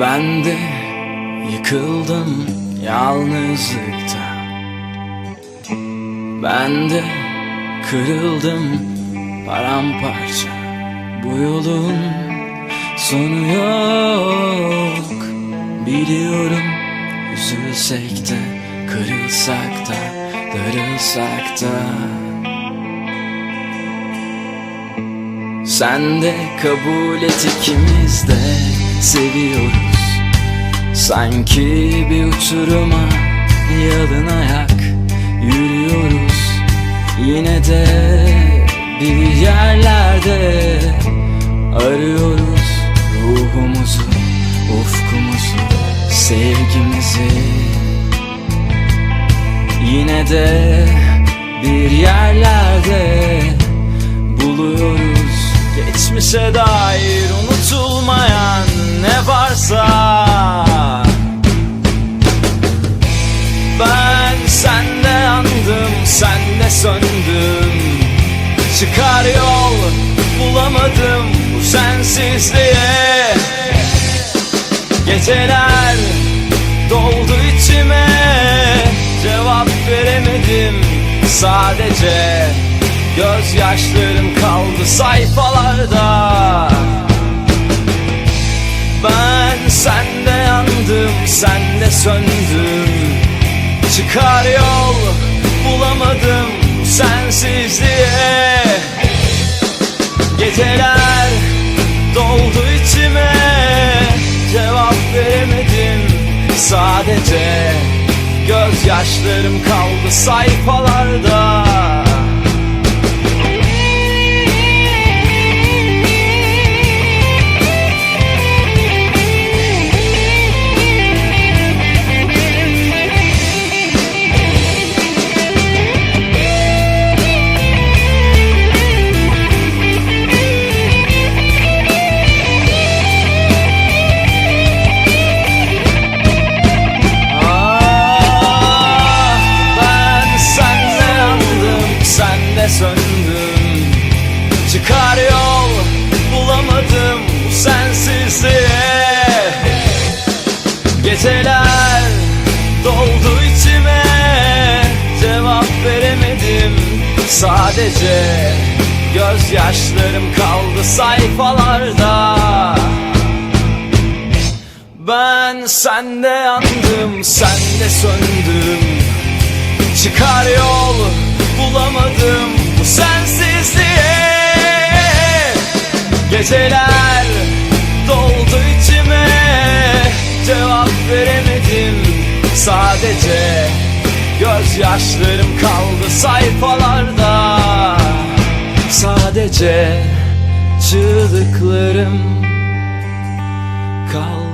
Ben de yıkıldım yalnızlıkta. Ben de kırıldım paramparça. Bu yolun sonu yok. Biliyorum üzülsek de kırılsak da darılsak da. Sen de kabul et ikimiz de. Seviyoruz Sanki bir uçuruma yalın ayak yürüyoruz. Yine de bir yerlerde arıyoruz Ruhumuzu, ufkumuzu, sevgimizi. Yine de bir yerlerde buluyoruz. Geçmişe dair unutulmayan söndüm Çıkar yol bulamadım bu sensizliğe. Geceler doldu içime. Cevap veremedim sadece. Gözyaşlarım kaldı sayfalarda. Ben sende yandım, sende söndüm Çıkar yol Gözyaşlarım kaldı sayfalarda sadece Gözyaşlarım kaldı sayfalarda. Ben sende yandım, sende söndüm. Çıkar yol bulamadım bu sensizliğe. Geceler doldu içime. Cevap veremedim sadece Gözyaşlarım kaldı sayfalarda Sadece çığlıklarım kaldı